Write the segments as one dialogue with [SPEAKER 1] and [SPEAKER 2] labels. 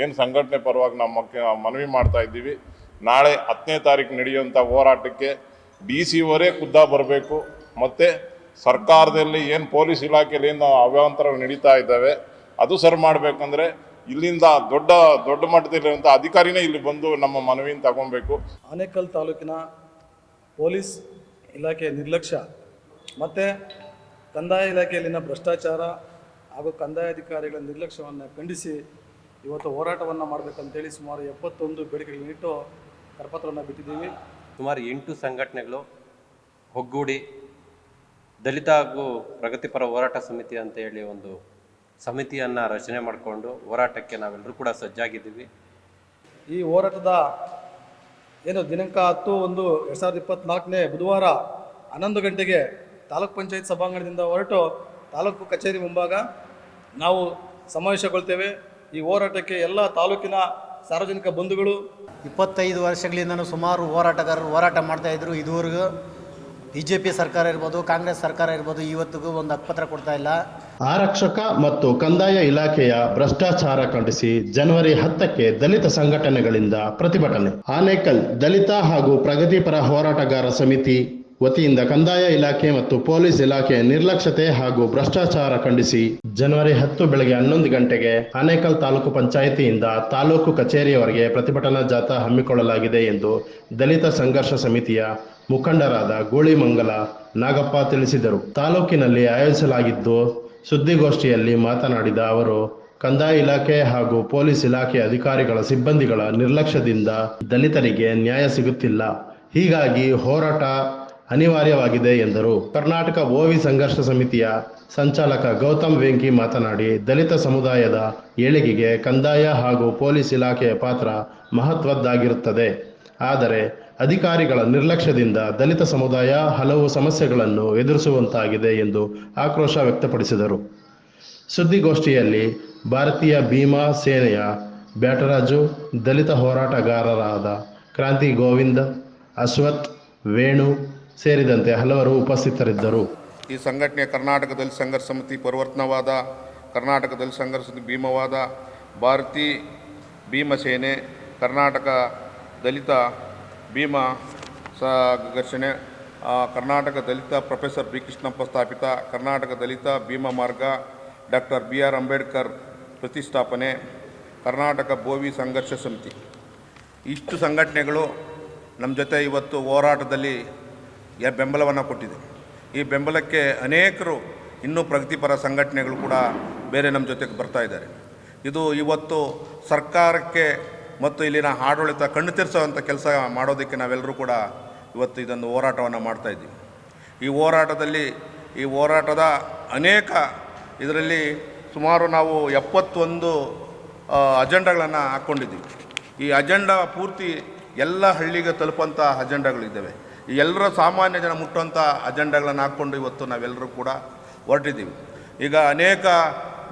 [SPEAKER 1] ಏನು ಸಂಘಟನೆ ಪರವಾಗಿ ನಮ್ಮ ಮನವಿ ಮಾಡ್ತಾ ಇದ್ದೀವಿ, ನಾಳೆ ಹತ್ತನೇ ತಾರೀಕು ನಡೆಯುವಂಥ ಹೋರಾಟಕ್ಕೆ ಡಿ ಸಿ ಖುದ್ದ ಬರಬೇಕು. ಮತ್ತು ಸರ್ಕಾರದಲ್ಲಿ ಏನು ಪೊಲೀಸ್ ಇಲಾಖೆಯಲ್ಲಿ ಏನು ಅವ್ಯವಂತರಗಳು ನಡೀತಾ ಇದ್ದಾವೆ, ಅದು ಸರಿ ಮಾಡಬೇಕಂದ್ರೆ ಇಲ್ಲಿಂದ ದೊಡ್ಡ ದೊಡ್ಡ ಮಟ್ಟದಲ್ಲಿರುವಂಥ ಅಧಿಕಾರಿನೇ ಇಲ್ಲಿ ಬಂದು ನಮ್ಮ ಮನವಿಯನ್ನು ತಗೊಬೇಕು.
[SPEAKER 2] ಆನೇಕಲ್ ತಾಲೂಕಿನ ಪೊಲೀಸ್ ಇಲಾಖೆಯ ನಿರ್ಲಕ್ಷ್ಯ, ಮತ್ತು ಕಂದಾಯ ಇಲಾಖೆಯಲ್ಲಿನ ಭ್ರಷ್ಟಾಚಾರ ಹಾಗೂ ಕಂದಾಯ ಅಧಿಕಾರಿಗಳ ನಿರ್ಲಕ್ಷ್ಯವನ್ನು ಖಂಡಿಸಿ ಇವತ್ತು ಹೋರಾಟವನ್ನು ಮಾಡಬೇಕಂತೇಳಿ ಸುಮಾರು ಎಪ್ಪತ್ತೊಂದು ಬೇಡಿಕೆಗಳನ್ನಿಟ್ಟು ಕರಪತ್ರವನ್ನು ಬಿಟ್ಟಿದ್ದೀವಿ.
[SPEAKER 3] ಸುಮಾರು ಎಂಟು ಸಂಘಟನೆಗಳು ಒಗ್ಗೂಡಿ ದಲಿತ ಹಾಗೂ ಪ್ರಗತಿಪರ ಹೋರಾಟ ಸಮಿತಿ ಅಂತ ಹೇಳಿ ಒಂದು ಸಮಿತಿಯನ್ನು ರಚನೆ ಮಾಡಿಕೊಂಡು ಹೋರಾಟಕ್ಕೆ ನಾವೆಲ್ಲರೂ ಕೂಡ ಸಜ್ಜಾಗಿದ್ದೀವಿ.
[SPEAKER 2] ಈ ಹೋರಾಟದ ಏನು ದಿನಾಂಕ ಹತ್ತು ಒಂದು ಎರಡು ಸಾವಿರದ ಇಪ್ಪತ್ತ್ನಾಲ್ಕನೇ ಬುಧವಾರ ಹನ್ನೊಂದು ಗಂಟೆಗೆ ತಾಲೂಕ್ ಪಂಚಾಯತ್ ಸಭಾಂಗಣದಿಂದ ಹೊರಟು ತಾಲೂಕು ಕಚೇರಿ ಮುಂಭಾಗ ನಾವು ಸಮಾವೇಶಗೊಳ್ತೇವೆ. ಈ ಹೋರಾಟಕ್ಕೆ ಎಲ್ಲ ತಾಲೂಕಿನ ಸಾರ್ವಜನಿಕ ಬಂಧುಗಳು
[SPEAKER 4] ಇಪ್ಪತ್ತೈದು ವರ್ಷಗಳಿಂದನೂ ಸುಮಾರು ಹೋರಾಟಗಾರರು ಹೋರಾಟ ಮಾಡ್ತಾ ಇದ್ರು. ಇದುವರೆಗೂ ಬಿ ಜೆ ಪಿ ಸರ್ಕಾರ ಇರ್ಬೋದು ಕಾಂಗ್ರೆಸ್ ಸರ್ಕಾರ ಇರ್ಬೋದು ಇವತ್ತಿಗೂ ಒಂದು ಅಕ್ಪತ್ರ ಕೊಡ್ತಾ ಇಲ್ಲ.
[SPEAKER 5] ಆರಕ್ಷಕ ಮತ್ತು ಕಂದಾಯ ಇಲಾಖೆಯ ಭ್ರಷ್ಟಾಚಾರ ಖಂಡಿಸಿ ಜನವರಿ ಹತ್ತಕ್ಕೆ ದಲಿತ ಸಂಘಟನೆಗಳಿಂದ ಪ್ರತಿಭಟನೆ. ಆನೇಕಲ್ ದಲಿತ ಹಾಗೂ ಪ್ರಗತಿಪರ ಹೋರಾಟಗಾರ ಸಮಿತಿ ವತಿಯಿಂದ ಕಂದಾಯ ಇಲಾಖೆ ಮತ್ತು ಪೊಲೀಸ್ ಇಲಾಖೆಯ ನಿರ್ಲಕ್ಷ್ಯತೆ ಹಾಗೂ ಭ್ರಷ್ಟಾಚಾರ ಖಂಡಿಸಿ ಜನವರಿ ಹತ್ತು ಬೆಳಗ್ಗೆ ಹನ್ನೊಂದು ಗಂಟೆಗೆ ಆನೇಕಲ್ ತಾಲೂಕು ಪಂಚಾಯಿತಿಯಿಂದ ತಾಲೂಕು ಕಚೇರಿಯವರೆಗೆ ಪ್ರತಿಭಟನಾ ಜಾಥಾ ಹಮ್ಮಿಕೊಳ್ಳಲಾಗಿದೆ ಎಂದು ದಲಿತ ಸಂಘರ್ಷ ಸಮಿತಿಯ ಮುಖಂಡರಾದ ಗೋಳಿಮಂಗಲ ನಾಗಪ್ಪ ತಿಳಿಸಿದರು. ತಾಲೂಕಿನಲ್ಲಿ ಆಯೋಜಿಸಲಾಗಿದ್ದು ಸುದ್ದಿಗೋಷ್ಠಿಯಲ್ಲಿ ಮಾತನಾಡಿದ ಅವರು, ಕಂದಾಯ ಇಲಾಖೆ ಹಾಗೂ ಪೊಲೀಸ್ ಇಲಾಖೆ ಅಧಿಕಾರಿಗಳ ಸಿಬ್ಬಂದಿಗಳ ನಿರ್ಲಕ್ಷ್ಯದಿಂದ ದಲಿತರಿಗೆ ನ್ಯಾಯ ಸಿಗುತ್ತಿಲ್ಲ. ಹೀಗಾಗಿ ಹೋರಾಟ ಅನಿವಾರ್ಯವಾಗಿದೆ ಎಂದರು. ಕರ್ನಾಟಕ ಓವಿ ಸಂಘರ್ಷ ಸಮಿತಿಯ ಸಂಚಾಲಕ ಗೌತಮ್ ವೆಂಕಿ ಮಾತನಾಡಿ, ದಲಿತ ಸಮುದಾಯದ ಏಳಿಗೆಗೆ ಕಂದಾಯ ಹಾಗೂ ಪೊಲೀಸ್ ಇಲಾಖೆಯ ಪಾತ್ರ ಮಹತ್ವದ್ದಾಗಿರುತ್ತದೆ. ಆದರೆ, ಅಧಿಕಾರಿಗಳ ನಿರ್ಲಕ್ಷ್ಯದಿಂದ ದಲಿತ ಸಮುದಾಯ ಹಲವು ಸಮಸ್ಯೆಗಳನ್ನು ಎದುರಿಸುವಂತಾಗಿದೆ ಎಂದು ಆಕ್ರೋಶ ವ್ಯಕ್ತಪಡಿಸಿದರು. ಸುದ್ದಿಗೋಷ್ಠಿಯಲ್ಲಿ ಭಾರತೀಯ ಭೀಮಾ ಸೇನೆಯ ಬ್ಯಾಟರಾಜು, ದಲಿತ ಹೋರಾಟಗಾರರಾದ ಕ್ರಾಂತಿ ಗೋವಿಂದ, ಅಶ್ವಥ್, ವೇಣು ಸೇರಿದಂತೆ ಹಲವರು ಉಪಸ್ಥಿತರಿದ್ದರು.
[SPEAKER 6] ಈ ಸಂಘಟನೆ ಕರ್ನಾಟಕ ದಲಿತ ಸಂಘರ್ಷ ಸಮಿತಿ ಪರಿವರ್ತನವಾದ ಕರ್ನಾಟಕ ದಲಿತ ಸಂಘರ್ಷ ಸಮಿತಿ ಭೀಮವಾದ, ಭಾರತಿ ಭೀಮಸೇನೆ ಕರ್ನಾಟಕ ದಲಿತ ಭೀಮ ಘರ್ಷಣೆ ಕರ್ನಾಟಕ ದಲಿತ ಪ್ರೊಫೆಸರ್ ಬಿ ಕೃಷ್ಣಪ್ಪ ಸ್ಥಾಪಿತ, ಕರ್ನಾಟಕ ದಲಿತ ಭೀಮ ಮಾರ್ಗ, ಡಾಕ್ಟರ್ ಬಿ ಆರ್ ಅಂಬೇಡ್ಕರ್ ಪ್ರತಿಷ್ಠಾಪನೆ, ಕರ್ನಾಟಕ ಬೋವಿ ಸಂಘರ್ಷ ಸಮಿತಿ. ಇಷ್ಟು ಸಂಘಟನೆಗಳು ನಮ್ಮ ಜೊತೆ ಇವತ್ತು ಹೋರಾಟದಲ್ಲಿ ಬೆಂಬಲವನ್ನು ಕೊಟ್ಟಿದೆ. ಈ ಬೆಂಬಲಕ್ಕೆ ಅನೇಕರು ಇನ್ನೂ ಪ್ರಗತಿಪರ ಸಂಘಟನೆಗಳು ಕೂಡ ಬೇರೆ ನಮ್ಮ ಜೊತೆಗೆ ಬರ್ತಾ ಇದ್ದಾರೆ. ಇದು ಇವತ್ತು ಸರ್ಕಾರಕ್ಕೆ ಮತ್ತು ಇಲ್ಲಿನ ಆಡಳಿತ ಕಣ್ಣು ತೀರಿಸೋವಂಥ ಕೆಲಸ ಮಾಡೋದಕ್ಕೆ ನಾವೆಲ್ಲರೂ ಕೂಡ ಇವತ್ತು ಇದೊಂದು ಹೋರಾಟವನ್ನು ಮಾಡ್ತಾ ಇದ್ದೀವಿ. ಈ ಹೋರಾಟದಲ್ಲಿ, ಈ ಹೋರಾಟದ ಅನೇಕ ಇದರಲ್ಲಿ ಸುಮಾರು ನಾವು ಎಪ್ಪತ್ತೊಂದು ಅಜೆಂಡಾಗಳನ್ನು ಹಾಕ್ಕೊಂಡಿದ್ದೀವಿ ಈ ಅಜೆಂಡಾ ಪೂರ್ತಿ ಎಲ್ಲ ಹಳ್ಳಿಗೆ ತಲುಪಂಥ ಅಜೆಂಡಾಗಳಿದ್ದಾವೆ. ಎಲ್ಲರ ಸಾಮಾನ್ಯ ಜನ ಮುಟ್ಟುವಂಥ ಅಜೆಂಡಾಗಳನ್ನು ಹಾಕ್ಕೊಂಡು ಇವತ್ತು ನಾವೆಲ್ಲರೂ ಕೂಡ ಹೊರಟಿದ್ದೀವಿ. ಈಗ ಅನೇಕ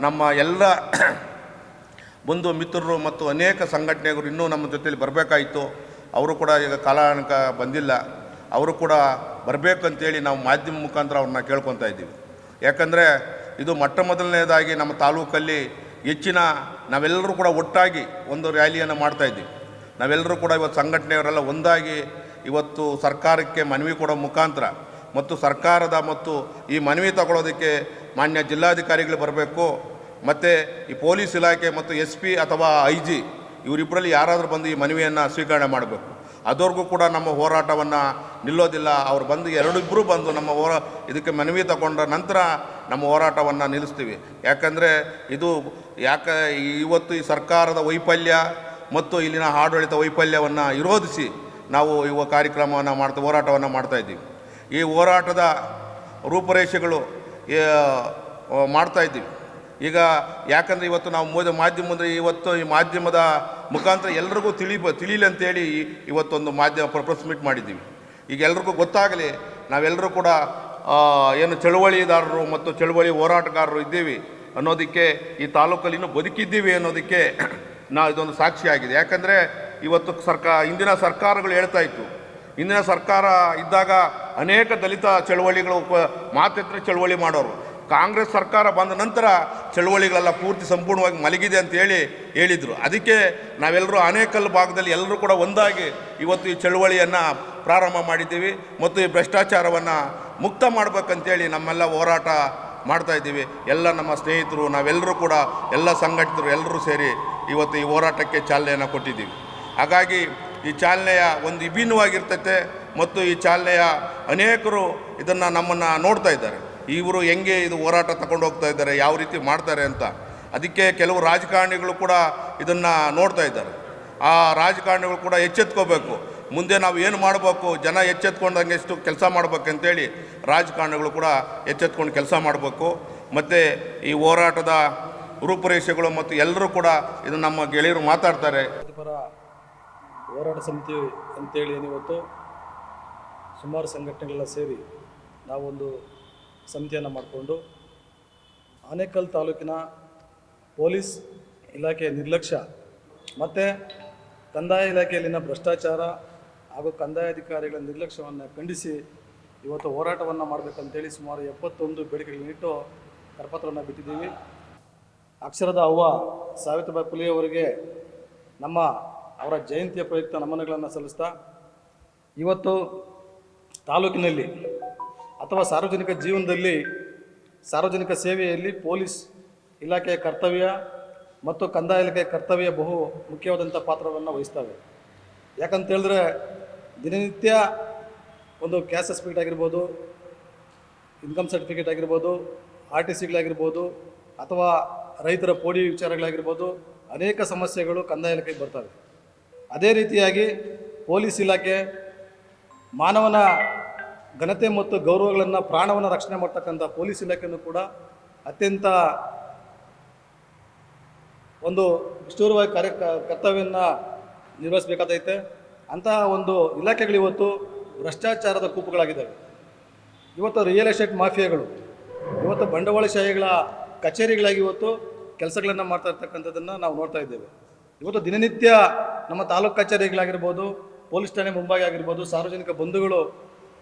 [SPEAKER 6] ನಮ್ಮ ಎಲ್ಲ ಬಂಧು ಮಿತ್ರರು ಮತ್ತು ಅನೇಕ ಸಂಘಟನೆಗಳು ಇನ್ನೂ ನಮ್ಮ ಜೊತೆಯಲ್ಲಿ ಬರಬೇಕಾಯಿತು. ಅವರು ಕೂಡ ಈಗ ಕಾಲಾನಕ ಬಂದಿಲ್ಲ. ಅವರು ಕೂಡ ಬರಬೇಕು ಅಂತೇಳಿ ನಾವು ಮಾಧ್ಯಮ ಮುಖಾಂತರ ಅವ್ರನ್ನ ಕೇಳ್ಕೊತಾ ಇದ್ದೀವಿ. ಯಾಕಂದರೆ ಇದು ಮೊಟ್ಟ ಮೊದಲನೇದಾಗಿ ನಮ್ಮ ತಾಲೂಕಲ್ಲಿ ಹೆಚ್ಚಿನ ನಾವೆಲ್ಲರೂ ಕೂಡ ಒಟ್ಟಾಗಿ ಒಂದು ರ್ಯಾಲಿಯನ್ನು ಮಾಡ್ತಾ ಇದ್ದೀವಿ. ನಾವೆಲ್ಲರೂ ಕೂಡ ಇವತ್ತು ಸಂಘಟನೆಯವರೆಲ್ಲ ಒಂದಾಗಿ ಇವತ್ತು ಸರ್ಕಾರಕ್ಕೆ ಮನವಿ ಕೊಡೋ ಮುಖಾಂತರ ಮತ್ತು ಸರ್ಕಾರದ ಮತ್ತು ಈ ಮನವಿ ತಗೊಳ್ಳೋದಕ್ಕೆ ಮಾನ್ಯ ಜಿಲ್ಲಾಧಿಕಾರಿಗಳು ಬರಬೇಕು, ಮತ್ತು ಈ ಪೊಲೀಸ್ ಇಲಾಖೆ ಮತ್ತು ಎಸ್ ಪಿ ಅಥವಾ ಐ ಜಿ ಇವರಿಬ್ಬರಲ್ಲಿ ಯಾರಾದರೂ ಬಂದು ಈ ಮನವಿಯನ್ನು ಸ್ವೀಕರಣೆ ಮಾಡಬೇಕು. ಅದವರೆಗೂ ಕೂಡ ನಮ್ಮ ಹೋರಾಟವನ್ನು ನಿಲ್ಲೋದಿಲ್ಲ. ಅವ್ರು ಬಂದು ಎರಡಿಬ್ಬರು ಬಂದು ನಮ್ಮ ಹೋರಾ, ಇದಕ್ಕೆ ಮನವಿ ತಗೊಂಡ ನಂತರ ನಮ್ಮ ಹೋರಾಟವನ್ನು ನಿಲ್ಲಿಸ್ತೀವಿ. ಯಾಕಂದರೆ ಇದು ಯಾಕೆ ಇವತ್ತು ಈ ಸರ್ಕಾರದ ವೈಫಲ್ಯ ಮತ್ತು ಇಲ್ಲಿನ ಆಡಳಿತ ವೈಫಲ್ಯವನ್ನು ವಿರೋಧಿಸಿ ನಾವು ಇವ ಕಾರ್ಯಕ್ರಮವನ್ನು ಮಾಡ್ತಾ ಹೋರಾಟವನ್ನು ಮಾಡ್ತಾ ಇದ್ದೀವಿ. ಈ ಹೋರಾಟದ ರೂಪುರೇಷೆಗಳು ಏ, ಮಾಡ್ತಾ ಇದ್ದೀವಿ. ಈಗ ಯಾಕಂದರೆ ಇವತ್ತು ನಾವು ಮೋದ ಮಾಧ್ಯಮ ಮುಂದೆ ಇವತ್ತು ಈ ಮಾಧ್ಯಮದ ಮುಖಾಂತರ ಎಲ್ರಿಗೂ ತಿಳಿ ತಿಳಿಲಿ ಅಂತೇಳಿ ಇವತ್ತೊಂದು ಮಾಧ್ಯಮ ಪ್ರೆಸ್ ಮೀಟ್ ಮಾಡಿದ್ದೀವಿ. ಈಗ ಎಲ್ರಿಗೂ ಗೊತ್ತಾಗಲಿ ನಾವೆಲ್ಲರೂ ಕೂಡ ಏನು ಚಳುವಳಿದಾರರು ಮತ್ತು ಚಳುವಳಿ ಹೋರಾಟಗಾರರು ಇದ್ದೀವಿ ಅನ್ನೋದಕ್ಕೆ ಈ ತಾಲೂಕಲ್ಲಿ ಇನ್ನೂ ಬದುಕಿದ್ದೀವಿ ಅನ್ನೋದಕ್ಕೆ ನಾವು ಇದೊಂದು ಸಾಕ್ಷಿಯಾಗಿದೆ ಯಾಕಂದರೆ ಇವತ್ತು ಸರ್ಕಾರ ಇಂದಿನ ಸರ್ಕಾರಗಳು ಹೇಳ್ತಾ ಇತ್ತು. ಇಂದಿನ ಸರ್ಕಾರ ಇದ್ದಾಗ ಅನೇಕ ದಲಿತ ಚಳುವಳಿಗಳು ಮಾತೆತ್ರ ಚಳುವಳಿ ಮಾಡೋರು. ಕಾಂಗ್ರೆಸ್ ಸರ್ಕಾರ ಬಂದ ನಂತರ ಚಳುವಳಿಗಳೆಲ್ಲ ಪೂರ್ತಿ ಸಂಪೂರ್ಣವಾಗಿ ಮಲಗಿದೆ ಅಂತ ಹೇಳಿ ಹೇಳಿದರು. ಅದಕ್ಕೆ ನಾವೆಲ್ಲರೂ ಅನೇಕಲ್ ಭಾಗದಲ್ಲಿ ಎಲ್ಲರೂ ಕೂಡ ಒಂದಾಗಿ ಇವತ್ತು ಈ ಚಳುವಳಿಯನ್ನು ಪ್ರಾರಂಭ ಮಾಡಿದ್ದೀವಿ ಮತ್ತು ಈ ಭ್ರಷ್ಟಾಚಾರವನ್ನು ಮುಕ್ತ ಮಾಡಬೇಕಂತೇಳಿ ನಮ್ಮೆಲ್ಲ ಹೋರಾಟ ಮಾಡ್ತಾ ಇದ್ದೀವಿ. ಎಲ್ಲ ನಮ್ಮ ಸ್ನೇಹಿತರು, ನಾವೆಲ್ಲರೂ ಕೂಡ ಎಲ್ಲ ಸಂಘಟಿತರು ಎಲ್ಲರೂ ಸೇರಿ ಇವತ್ತು ಈ ಹೋರಾಟಕ್ಕೆ ಚಾಲನೆಯನ್ನು ಕೊಟ್ಟಿದ್ದೀವಿ. ಹಾಗಾಗಿ ಈ ಚಾಲನೆಯ ಒಂದು ವಿಭಿನ್ನವಾಗಿರ್ತೈತೆ ಮತ್ತು ಈ ಚಾಲನೆಯ ಅನೇಕರು ಇದನ್ನು ನಮ್ಮನ್ನು ನೋಡ್ತಾ ಇದ್ದಾರೆ. ಇವರು ಹೆಂಗೆ ಇದು ಹೋರಾಟ ತಗೊಂಡು ಹೋಗ್ತಾ ಇದ್ದಾರೆ, ಯಾವ ರೀತಿ ಮಾಡ್ತಾರೆ ಅಂತ. ಅದಕ್ಕೆ ಕೆಲವು ರಾಜಕಾರಣಿಗಳು ಕೂಡ ಇದನ್ನು ನೋಡ್ತಾ ಇದ್ದಾರೆ. ಆ ರಾಜಕಾರಣಿಗಳು ಕೂಡ ಎಚ್ಚೆತ್ಕೋಬೇಕು. ಮುಂದೆ ನಾವು ಏನು ಮಾಡಬೇಕು, ಜನ ಎಚ್ಚೆತ್ಕೊಂಡಂಗೆ ಎಷ್ಟು ಕೆಲಸ ಮಾಡ್ಬೇಕಂತೇಳಿ ರಾಜಕಾರಣಿಗಳು ಕೂಡ ಎಚ್ಚೆತ್ಕೊಂಡು ಕೆಲಸ ಮಾಡಬೇಕು. ಮತ್ತು ಈ ಹೋರಾಟದ ರೂಪುರೇಷೆಗಳು ಮತ್ತು ಎಲ್ಲರೂ ಕೂಡ ಇದು ನಮ್ಮ ಗೆಳೆಯರು ಮಾತಾಡ್ತಾರೆ.
[SPEAKER 2] ಹೋರಾಟ ಸಮಿತಿ ಅಂತೇಳಿ ಏನಿವತ್ತು ಸುಮಾರು ಸಂಘಟನೆಗಳೆಲ್ಲ ಸೇರಿ ನಾವೊಂದು ಸಮಿತಿಯನ್ನು ಮಾಡಿಕೊಂಡು ಆನೇಕಲ್ ತಾಲೂಕಿನ ಪೊಲೀಸ್ ಇಲಾಖೆಯ ನಿರ್ಲಕ್ಷ್ಯ ಮತ್ತು ಕಂದಾಯ ಇಲಾಖೆಯಲ್ಲಿನ ಭ್ರಷ್ಟಾಚಾರ ಹಾಗೂ ಕಂದಾಯ ಅಧಿಕಾರಿಗಳ ನಿರ್ಲಕ್ಷ್ಯವನ್ನು ಖಂಡಿಸಿ ಇವತ್ತು ಹೋರಾಟವನ್ನು ಮಾಡಬೇಕಂತೇಳಿ ಸುಮಾರು ಎಪ್ಪತ್ತೊಂದು ಬೇಡಿಕೆಗಳನ್ನಿಟ್ಟು ಕರಪತ್ರವನ್ನು ಬಿಟ್ಟಿದ್ದೀವಿ. ಅಕ್ಷರದ ಅವ್ವ ಸಾವಿತ್ರಿಬಾಯಿ ಫುಲೆಯವರಿಗೆ ನಮ್ಮ ಅವರ ಜಯಂತಿಯ ಪ್ರಯುಕ್ತ ನಮನಗಳನ್ನು ಸಲ್ಲಿಸ್ತಾ, ಇವತ್ತು ತಾಲೂಕಿನಲ್ಲಿ ಅಥವಾ ಸಾರ್ವಜನಿಕ ಜೀವನದಲ್ಲಿ, ಸಾರ್ವಜನಿಕ ಸೇವೆಯಲ್ಲಿ ಪೊಲೀಸ್ ಇಲಾಖೆಯ ಕರ್ತವ್ಯ ಮತ್ತು ಕಂದಾಯ ಇಲಾಖೆಯ ಕರ್ತವ್ಯ ಬಹು ಮುಖ್ಯವಾದಂಥ ಪಾತ್ರವನ್ನು ವಹಿಸ್ತವೆ. ಯಾಕಂತ ಹೇಳಿದ್ರೆ, ದಿನನಿತ್ಯ ಒಂದು ಕ್ಯಾಶ್ ಸರ್ಟಿಫಿಕೇಟ್ ಆಗಿರ್ಬೋದು, ಇನ್ಕಮ್ ಸರ್ಟಿಫಿಕೇಟ್ ಆಗಿರ್ಬೋದು ಆರ್ ಟಿ ಸಿಗಳಾಗಿರ್ಬೋದು ಅಥವಾ ರೈತರ ಪೋಡಿ ವಿಚಾರಗಳಾಗಿರ್ಬೋದು, ಅನೇಕ ಸಮಸ್ಯೆಗಳು ಕಂದಾಯ ಇಲಾಖೆಗೆ ಬರ್ತವೆ. ಅದೇ ರೀತಿಯಾಗಿ ಪೊಲೀಸ್ ಇಲಾಖೆ ಮಾನವನ ಘನತೆ ಮತ್ತು ಗೌರವಗಳನ್ನು ಪ್ರಾಣವನ್ನು ರಕ್ಷಣೆ ಮಾಡ್ತಕ್ಕಂಥ ಪೊಲೀಸ್ ಇಲಾಖೆಯನ್ನು ಕೂಡ ಅತ್ಯಂತ ಒಂದು ನಿಷ್ಠೂರವಾಗಿ ಕಾರ್ಯ ಕರ್ತವ್ಯವನ್ನು ನಿರ್ವಹಿಸಬೇಕಾದೈತೆ. ಅಂತಹ ಒಂದು ಇಲಾಖೆಗಳು ಇವತ್ತು ಭ್ರಷ್ಟಾಚಾರದ ಕೂಪುಗಳಾಗಿದ್ದಾವೆ. ಇವತ್ತು ರಿಯಲ್ ಎಸ್ಟೇಟ್ ಮಾಫಿಯಾಗಳು, ಇವತ್ತು ಬಂಡವಾಳಶಾಹಿಗಳ ಕಚೇರಿಗಳಾಗಿ ಇವತ್ತು ಕೆಲಸಗಳನ್ನು ಮಾಡ್ತಾ ಇರ್ತಕ್ಕಂಥದ್ದನ್ನು ನಾವು ನೋಡ್ತಾ ಇದ್ದೇವೆ. ಇವತ್ತು ದಿನನಿತ್ಯ ನಮ್ಮ ತಾಲೂಕು ಕಚೇರಿಗಳಾಗಿರ್ಬೋದು, ಪೊಲೀಸ್ ಠಾಣೆ ಮುಂಬಾಗಿ ಆಗಿರ್ಬೋದು, ಸಾರ್ವಜನಿಕ ಬಂಧುಗಳು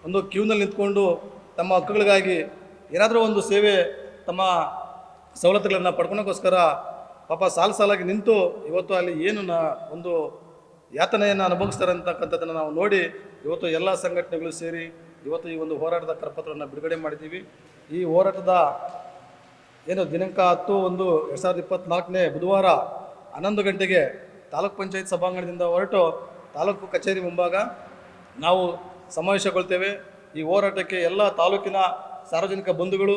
[SPEAKER 2] ಒಂದು ಕ್ಯೂನಲ್ಲಿ ನಿಂತ್ಕೊಂಡು ತಮ್ಮ ಹಕ್ಕುಗಳಿಗಾಗಿ ಏನಾದರೂ ಒಂದು ಸೇವೆ ತಮ್ಮ ಸವಲತ್ತುಗಳನ್ನು ಪಡ್ಕೊಳಕ್ಕೋಸ್ಕರ ಪಾಪ ಸಾಲು ಸಾಲಾಗಿ ನಿಂತು ಇವತ್ತು ಅಲ್ಲಿ ಏನು ನ ಒಂದು ಯಾತನೆಯನ್ನು ಅನುಭವಿಸ್ತಾರೆ ಅಂತಕ್ಕಂಥದ್ದನ್ನು ನಾವು ನೋಡಿ ಇವತ್ತು ಎಲ್ಲ ಸಂಘಟನೆಗಳು ಸೇರಿ ಇವತ್ತು ಈ ಒಂದು ಹೋರಾಟದ ಕರಪತ್ರವನ್ನು ಬಿಡುಗಡೆ ಮಾಡಿದ್ದೀವಿ. ಈ ಹೋರಾಟದ ಏನು ದಿನಾಂಕ ಹತ್ತು ಒಂದು ಎರಡು ಸಾವಿರದ ಇಪ್ಪತ್ತ್ನಾಲ್ಕನೇ ಬುಧವಾರ ಹನ್ನೊಂದು ಗಂಟೆಗೆ ತಾಲೂಕ್ ಪಂಚಾಯತ್ ಸಭಾಂಗಣದಿಂದ ಹೊರಟು ತಾಲೂಕು ಕಚೇರಿ ಮುಂಭಾಗ ನಾವು ಸಮಾವೇಶಗೊಳ್ತೇವೆ. ಈ ಹೋರಾಟಕ್ಕೆ ಎಲ್ಲ ತಾಲೂಕಿನ ಸಾರ್ವಜನಿಕ ಬಂಧುಗಳು,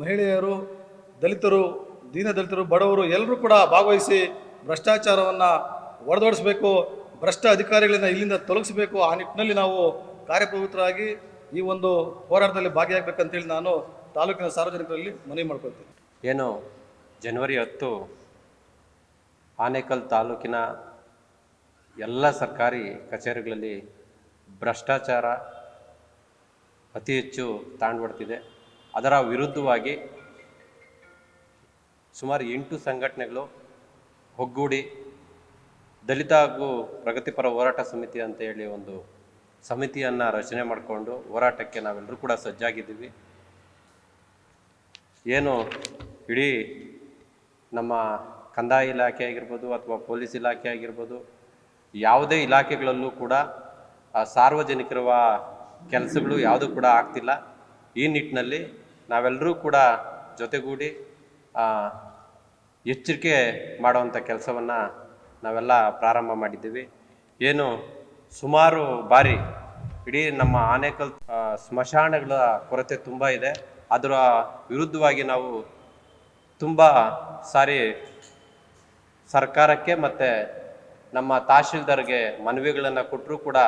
[SPEAKER 2] ಮಹಿಳೆಯರು, ದಲಿತರು, ದೀನ ದಲಿತರು, ಬಡವರು ಎಲ್ಲರೂ ಕೂಡ ಭಾಗವಹಿಸಿ ಭ್ರಷ್ಟಾಚಾರವನ್ನು ಒಡೆದೋಡಿಸಬೇಕು, ಭ್ರಷ್ಟ ಅಧಿಕಾರಿಗಳನ್ನ ಇಲ್ಲಿಂದ ತೊಲಗಿಸಬೇಕು ಆ ನಿಟ್ಟಿನಲ್ಲಿ ನಾವು ಕಾರ್ಯಪ್ರವೃತ್ತರಾಗಿ ಈ ಒಂದು ಹೋರಾಟದಲ್ಲಿ ಭಾಗಿಯಾಗಬೇಕಂತೇಳಿ ನಾನು ತಾಲೂಕಿನ ಸಾರ್ವಜನಿಕರಲ್ಲಿ ಮನವಿ ಮಾಡ್ಕೊಳ್ತೀನಿ.
[SPEAKER 3] ಏನು, ಜನವರಿ ಹತ್ತು ಆನೇಕಲ್ ತಾಲೂಕಿನ ಎಲ್ಲ ಸರ್ಕಾರಿ ಕಚೇರಿಗಳಲ್ಲಿ ಭ್ರಷ್ಟಾಚಾರ ಅತಿ ಹೆಚ್ಚು ತಾಂಡ್ಬಡ್ತಿದೆ ಅದರ ವಿರುದ್ಧವಾಗಿ ಸುಮಾರು ಎಂಟು ಸಂಘಟನೆಗಳು ಒಗ್ಗೂಡಿ ದಲಿತ ಹಾಗೂ ಪ್ರಗತಿಪರ ಹೋರಾಟ ಸಮಿತಿ ಅಂತ ಹೇಳಿ ಒಂದು ಸಮಿತಿಯನ್ನು ರಚನೆ ಮಾಡಿಕೊಂಡು ಹೋರಾಟಕ್ಕೆ ನಾವೆಲ್ಲರೂ ಕೂಡ ಸಜ್ಜಾಗಿದ್ದೀವಿ. ಏನು ಇಡೀ ನಮ್ಮ ಕಂದಾಯ ಇಲಾಖೆ ಆಗಿರ್ಬೋದು ಅಥವಾ ಪೊಲೀಸ್ ಇಲಾಖೆ ಆಗಿರ್ಬೋದು, ಯಾವುದೇ ಇಲಾಖೆಗಳಲ್ಲೂ ಕೂಡ ಸಾರ್ವಜನಿಕರ ಕೆಲಸಗಳು ಯಾವುದೂ ಕೂಡ ಆಗ್ತಿಲ್ಲ. ಈ ನಿಟ್ಟಿನಲ್ಲಿ ನಾವೆಲ್ಲರೂ ಕೂಡ ಜೊತೆಗೂಡಿ ಎಚ್ಚರಿಕೆ ಮಾಡುವಂಥ ಕೆಲಸವನ್ನು ನಾವೆಲ್ಲ ಪ್ರಾರಂಭ ಮಾಡಿದ್ದೀವಿ. ಏನು ಸುಮಾರು ಬಾರಿ ಇಡೀ ನಮ್ಮ ಆನೇಕಲ್ ಸ್ಮಶಾನಗಳ ಕೊರತೆ ತುಂಬ ಇದೆ. ಅದರ ವಿರುದ್ಧವಾಗಿ ನಾವು ತುಂಬ ಸಾರಿ ಸರ್ಕಾರಕ್ಕೆ ಮತ್ತು ನಮ್ಮ ತಹಶೀಲ್ದಾರ್ಗೆ ಮನವಿಗಳನ್ನು ಕೊಟ್ಟರೂ ಕೂಡ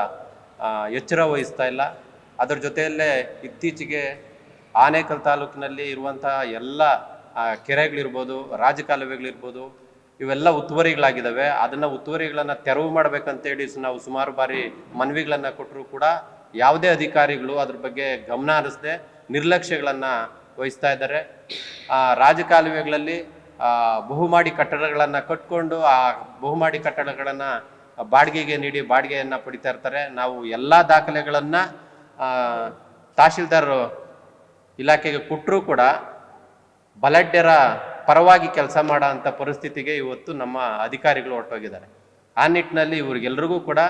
[SPEAKER 3] ಎಚ್ಚರ ವಹಿಸ್ತಾ ಇಲ್ಲ. ಅದರ ಜೊತೆಯಲ್ಲೇ ಇತ್ತೀಚೆಗೆ ಆನೇಕಲ್ ತಾಲೂಕಿನಲ್ಲಿ ಇರುವಂತಹ ಎಲ್ಲ ಕೆರೆಗಳಿರ್ಬೋದು, ರಾಜಕಾಲುವೆಗಳಿರ್ಬೋದು, ಇವೆಲ್ಲ ಉತ್ತುವರಿಗಳಾಗಿದ್ದಾವೆ. ಅದನ್ನು ಉತ್ತುವರಿಗಳನ್ನು ತೆರವು ಮಾಡಬೇಕಂತೇಳಿ ನಾವು ಸುಮಾರು ಬಾರಿ ಮನವಿಗಳನ್ನು ಕೊಟ್ಟರೂ ಕೂಡ ಯಾವುದೇ ಅಧಿಕಾರಿಗಳು ಅದ್ರ ಬಗ್ಗೆ ಗಮನ ಹರಿಸದೆ ನಿರ್ಲಕ್ಷ್ಯಗಳನ್ನು ವಹಿಸ್ತಾ ಇದ್ದಾರೆ. ರಾಜಕಾಲುವೆಗಳಲ್ಲಿ ಬಹುಮಾಡಿ ಕಟ್ಟಡಗಳನ್ನು ಕಟ್ಕೊಂಡು ಆ ಬಹುಮಾಡಿ ಕಟ್ಟಡಗಳನ್ನು ಬಾಡಿಗೆಗೆ ನೀಡಿ ಬಾಡಿಗೆಯನ್ನು ಪಡಿತಾ ಇರ್ತಾರೆ. ನಾವು ಎಲ್ಲ ದಾಖಲೆಗಳನ್ನು ತಹಶೀಲ್ದಾರ್ ಇಲಾಖೆಗೆ ಕೊಟ್ಟರೂ ಕೂಡ ಬಲಾಢ್ಯರ ಪರವಾಗಿ ಕೆಲಸ ಮಾಡೋ ಅಂಥ ಪರಿಸ್ಥಿತಿಗೆ ಇವತ್ತು ನಮ್ಮ ಅಧಿಕಾರಿಗಳು ಹೊರಟೋಗಿದ್ದಾರೆ. ಆ ನಿಟ್ಟಿನಲ್ಲಿ ಇವ್ರಿಗೆಲ್ರಿಗೂ ಕೂಡ